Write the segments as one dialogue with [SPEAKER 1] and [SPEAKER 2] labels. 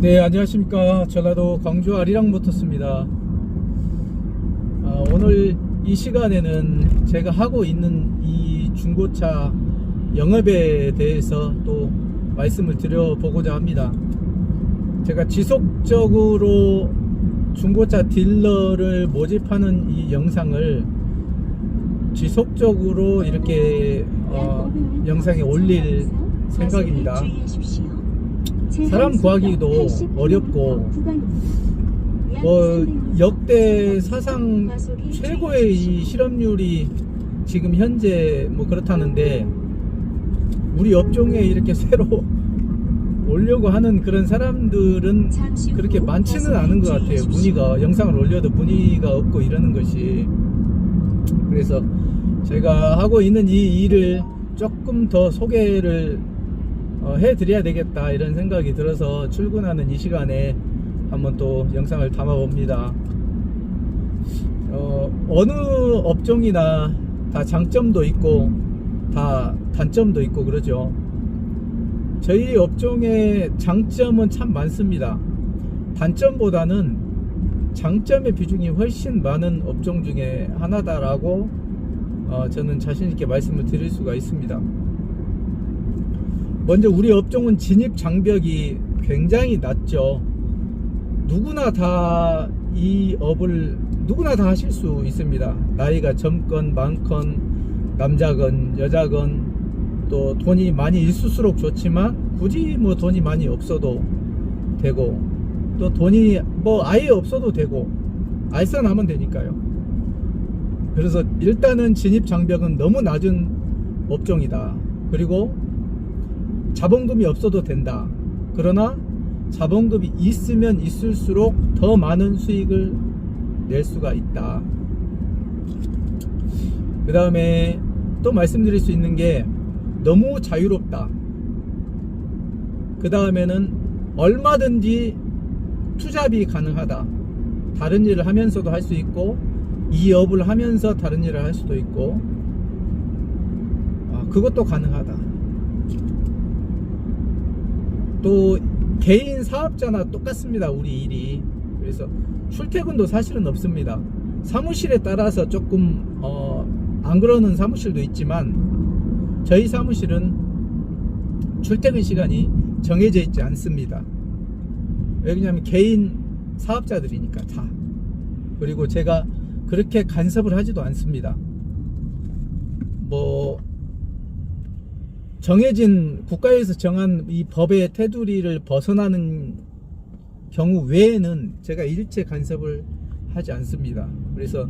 [SPEAKER 1] 네, 안녕하십니까. 전라도 광주 아리랑 모터스입니다. 아, 오늘 이 시간에는 제가 하고 있는 이 중고차 영업에 대해서 또 말씀을 드려보고자 합니다. 제가 지속적으로 중고차 딜러를 모집하는 이 영상을 지속적으로 이렇게 어, 영상에 올릴 생각입니다. 사람 구하기도 어렵고 뭐 역대 사상 최고의 이 실업률이 지금 현재 뭐 그렇다는데 우리 업종에 이렇게 새로 오려고 하는 그런 사람들은 그렇게 많지는 않은 것 같아요. 문의가 영상을 올려도 문의가 없고 이러는 것이 그래서 제가 하고 있는 이 일을 조금 더 소개를 어, 해드려야 되겠다 이런 생각이 들어서 출근하는 이 시간에 한번 또 영상을 담아 봅니다. 어, 어느 업종이나 다 장점도 있고 다 단점도 있고 그러죠. 저희 업종의 장점은 참 많습니다. 단점보다는 장점의 비중이 훨씬 많은 업종 중에 하나다라고 어, 저는 자신있게 말씀을 드릴 수가 있습니다. 먼저 우리 업종은 진입 장벽이 굉장히 낮죠. 누구나 다 이 업을 누구나 다 하실 수 있습니다. 나이가 젊건 많건 남자건 여자건 또 돈이 많이 있을수록 좋지만 굳이 뭐 돈이 많이 없어도 되고 또 돈이 뭐 아예 없어도 되고 알선하면 되니까요. 그래서 일단은 진입 장벽은 너무 낮은 업종이다. 그리고 자본금이 없어도 된다. 그러나 자본금이 있으면 있을수록 더 많은 수익을 낼 수가 있다. 그 다음에 또 말씀드릴 수 있는 게 너무 자유롭다. 그 다음에는 얼마든지 투잡이 가능하다. 다른 일을 하면서도 할 수 있고, 이 업을 하면서 다른 일을 할 수도 있고, 아, 그것도 가능하다. 또 개인 사업자나 똑같습니다. 우리 일이. 그래서 출퇴근도 사실은 없습니다. 사무실에 따라서 조금 어, 안 그러는 사무실도 있지만 저희 사무실은 출퇴근 시간이 정해져 있지 않습니다. 왜냐하면 개인 사업자들이니까 다. 그리고 제가 그렇게 간섭을 하지도 않습니다. 뭐 정해진 국가에서 정한 이 법의 테두리를 벗어나는 경우 외에는 제가 일체 간섭을 하지 않습니다. 그래서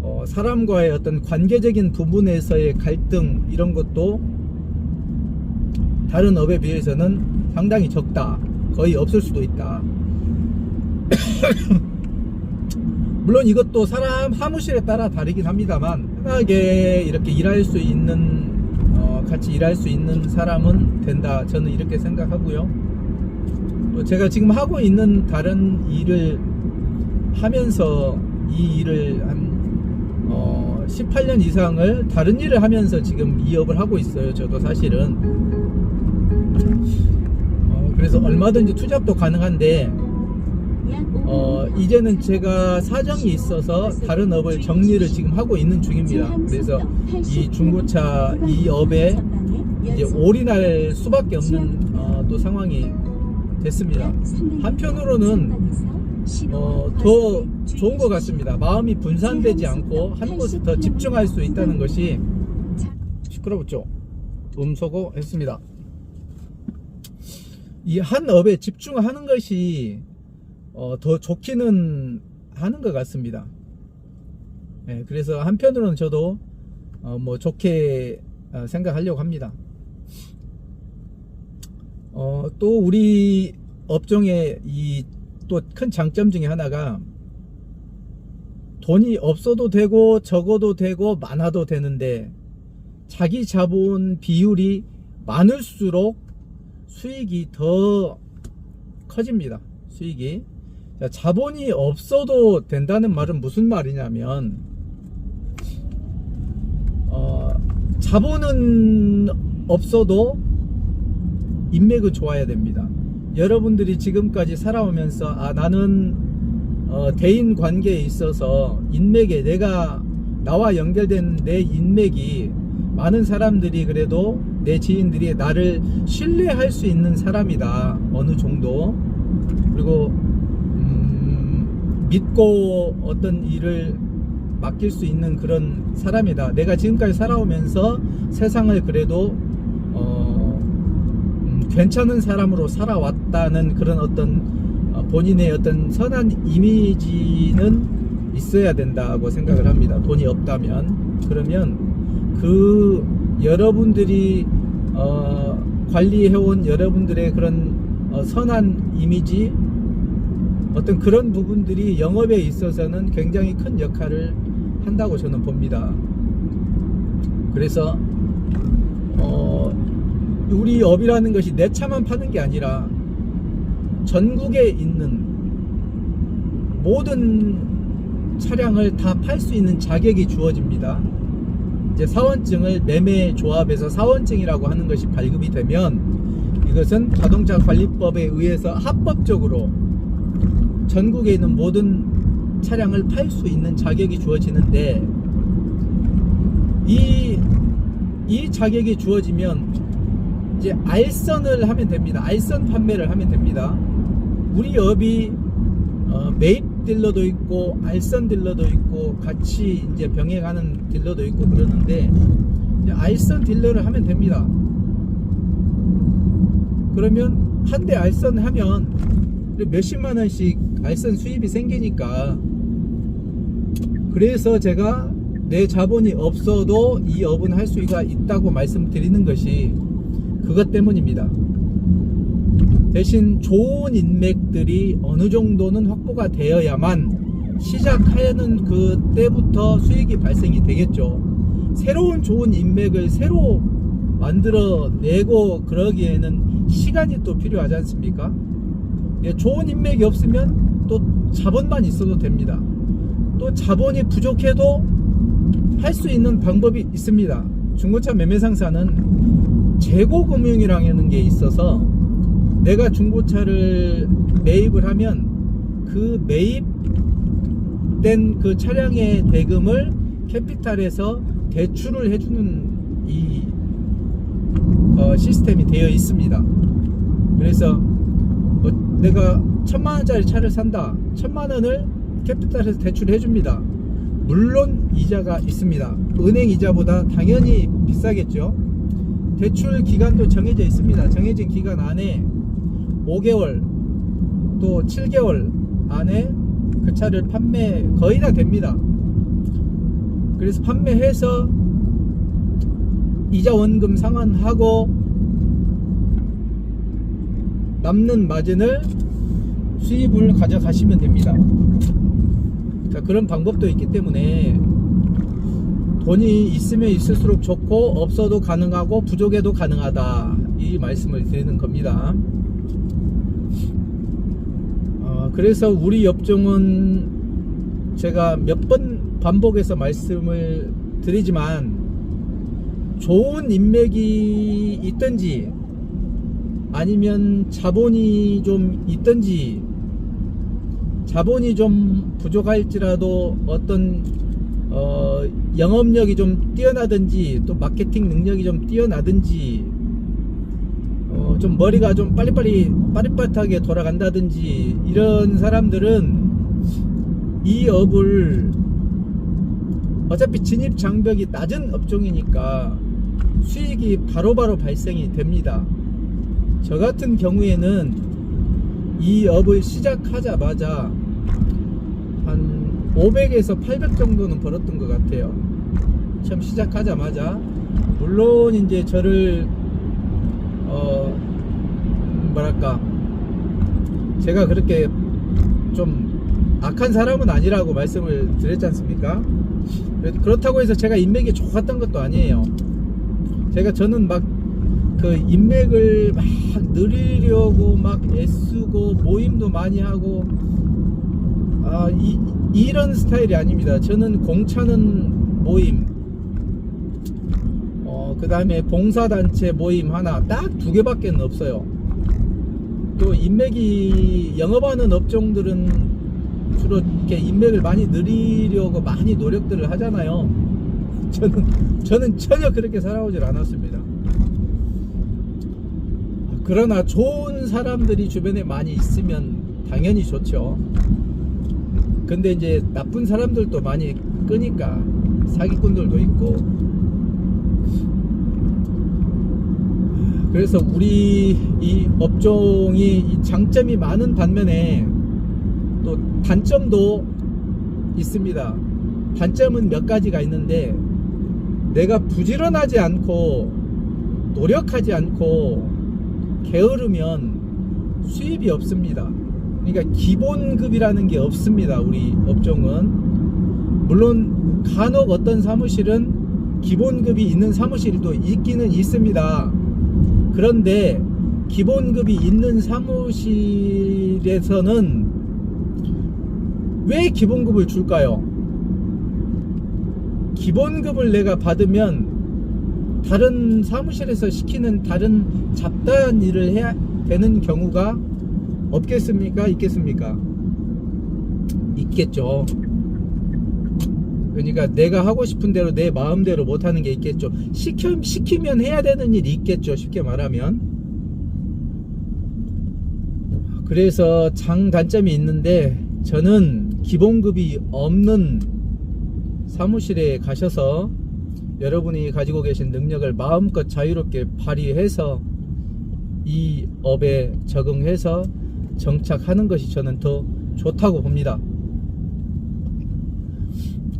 [SPEAKER 1] 어, 사람과의 어떤 관계적인 부분에서의 갈등 이런 것도 다른 업에 비해서는 상당히 적다. 거의 없을 수도 있다. 물론 이것도 사람 사무실에 따라 다르긴 합니다만 편하게 이렇게 일할 수 있는 어, 같이 일할 수 있는 사람은 된다. 저는 이렇게 생각하고요. 또 제가 지금 하고 있는 다른 일을 하면서 이 일을 한 어, 18년 이상을 다른 일을 하면서 지금 이 업을 하고 있어요. 저도 사실은. 어, 그래서 얼마든지 투잡도 가능한데 어, 이제는 제가 사정이 있어서 다른 업을 정리를 지금 하고 있는 중입니다. 그래서 이 중고차 이 업에 이제 올인할 수밖에 없는 어, 또 상황이 됐습니다. 한편으로는 어, 더 좋은 것 같습니다. 마음이 분산되지 않고 한 곳에 더 집중할 수 있다는 것이 시끄러웠죠. 음소거 했습니다. 이 한 업에 집중하는 것이 어, 더 좋기는 하는 것 같습니다. 예, 그래서 한편으로는 저도 어, 뭐 좋게 어, 생각하려고 합니다. 어, 또 우리 업종의 이 또 큰 장점 중에 하나가 돈이 없어도 되고 적어도 되고 많아도 되는데 자기 자본 비율이 많을수록 수익이 더 커집니다. 수익이. 자, 자본이 없어도 된다는 말은 무슨 말이냐면, 어, 자본은 없어도 인맥은 좋아야 됩니다. 여러분들이 지금까지 살아오면서 아 나는 어, 대인 관계에 있어서 인맥에 내가 나와 연결된 내 인맥이 많은 사람들이 그래도 내 지인들이 나를 신뢰할 수 있는 사람이다 어느 정도 그리고 음, 믿고 어떤 일을 맡길 수 있는 그런 사람이다 내가 지금까지 살아오면서 세상을 그래도 어, 음, 괜찮은 사람으로 살아왔다는 그런 어떤 어, 본인의 어떤 선한 이미지는 있어야 된다고 생각을 합니다. 돈이 없다면 그러면 그 여러분들이 어, 관리해온 여러분들의 그런 어, 선한 이미지 어떤 그런 부분들이 영업에 있어서는 굉장히 큰 역할을 한다고 저는 봅니다. 그래서 어, 우리 업이라는 것이 내 차만 파는 게 아니라 전국에 있는 모든 차량을 다 팔 수 있는 자격이 주어집니다. 이제 사원증을 매매 조합에서 사원증이라고 하는 것이 발급이 되면 이것은 자동차 관리법에 의해서 합법적으로 전국에 있는 모든 차량을 팔 수 있는 자격이 주어지는데 이, 이 자격이 주어지면 이제 알선을 하면 됩니다. 알선 판매를 하면 됩니다. 우리 업이 어, 매입 딜러도 있고 알선 딜러도 있고 같이 이제 병행하는 딜러도 있고 그러는데 알선 딜러를 하면 됩니다. 그러면 한 대 알선 하면 몇십만 원씩 알선 수입이 생기니까 그래서 제가 내 자본이 없어도 이 업은 할 수가 있다고 말씀드리는 것이 그것 때문입니다. 대신 좋은 인맥들이 어느 정도는 확보가 되어야만 시작하는 그때부터 수익이 발생이 되겠죠. 새로운 좋은 인맥을 새로 만들어내고 그러기에는 시간이 또 필요하지 않습니까? 예, 좋은 인맥이 없으면 또 자본만 있어도 됩니다. 또 자본이 부족해도 할 수 있는 방법이 있습니다. 중고차 매매 상사는 재고 금융이라는 게 있어서 내가 중고차를 매입을 하면 그 매입된 그 차량의 대금을 캐피탈에서 대출을 해주는 이 어, 시스템이 되어 있습니다. 그래서 뭐 내가 천만 원짜리 차를 산다. 천만 원을 캐피탈에서 대출해 줍니다. 물론 이자가 있습니다. 은행 이자보다 당연히 비싸겠죠. 대출 기간도 정해져 있습니다. 정해진 기간 안에 5개월 또 7개월 안에 그 차를 판매 거의 다 됩니다. 그래서 판매해서 이자 원금 상환하고 남는 마진을 수입을 가져가시면 됩니다. 자, 그런 방법도 있기 때문에 돈이 있으면 있을수록 좋고 없어도 가능하고 부족해도 가능하다 이 말씀을 드리는 겁니다. 어, 그래서 우리 업종은 제가 몇 번 반복해서 말씀을 드리지만 좋은 인맥이 있든지 아니면 자본이 좀 있든지 자본이 좀 부족할지라도 어떤 어, 영업력이 좀 뛰어나든지 또 마케팅 능력이 좀 뛰어나든지 어, 좀 머리가 좀 빨리빨리 빠릿빠릿하게 돌아간다든지 이런 사람들은 이 업을 어차피 진입 장벽이 낮은 업종이니까 수익이 바로바로 발생이 됩니다. 저 같은 경우에는 이 업을 시작하자마자 한 500에서 800 정도는 벌었던 것 같아요. 처음 시작하자마자 물론 이제 저를 어 뭐랄까 제가 그렇게 좀 악한 사람은 아니라고 말씀을 드렸지 않습니까? 그렇다고 해서 제가 인맥이 좋았던 것도 아니에요. 제가 저는 막 그 인맥을 막 늘리려고 막 애쓰고 모임도 많이 하고 아 이, 이런 스타일이 아닙니다. 저는 공차는 모임 어, 그 다음에 봉사단체 모임 하나 딱 두 개밖에 없어요. 또 인맥이 영업하는 업종들은 주로 이렇게 인맥을 많이 늘리려고 많이 노력들을 하잖아요. 저는 저는 전혀 그렇게 살아오질 않았습니다. 그러나 좋은 사람들이 주변에 많이 있으면 당연히 좋죠. 근데 이제 나쁜 사람들도 많이 끄니까 사기꾼들도 있고 그래서 우리 이 업종이 이 장점이 많은 반면에 또 단점도 있습니다. 단점은 몇 가지가 있는데 내가 부지런하지 않고 노력하지 않고 게으르면 수입이 없습니다. 그러니까 기본급이라는 게 없습니다. 우리 업종은 물론 간혹 어떤 사무실은 기본급이 있는 사무실도 있기는 있습니다. 그런데 기본급이 있는 사무실에서는 왜 기본급을 줄까요? 기본급을 내가 받으면 다른 사무실에서 시키는 다른 잡다한 일을 해야 되는 경우가 없겠습니까? 있겠습니까? 있겠죠. 그러니까 내가 하고 싶은 대로 내 마음대로 못 하는 게 있겠죠. 시켜, 시키면 해야 되는 일이 있겠죠. 쉽게 말하면. 그래서 장단점이 있는데 저는 기본급이 없는 사무실에 가셔서 여러분이 가지고 계신 능력을 마음껏 자유롭게 발휘해서 이 업에 적응해서 정착하는 것이 저는 더 좋다고 봅니다.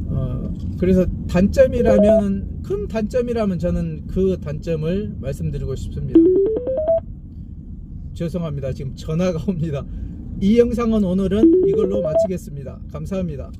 [SPEAKER 1] 어, 그래서 단점이라면 큰 단점이라면 저는 그 단점을 말씀드리고 싶습니다. 죄송합니다. 지금 전화가 옵니다. 이 영상은 오늘은 이걸로 마치겠습니다. 감사합니다.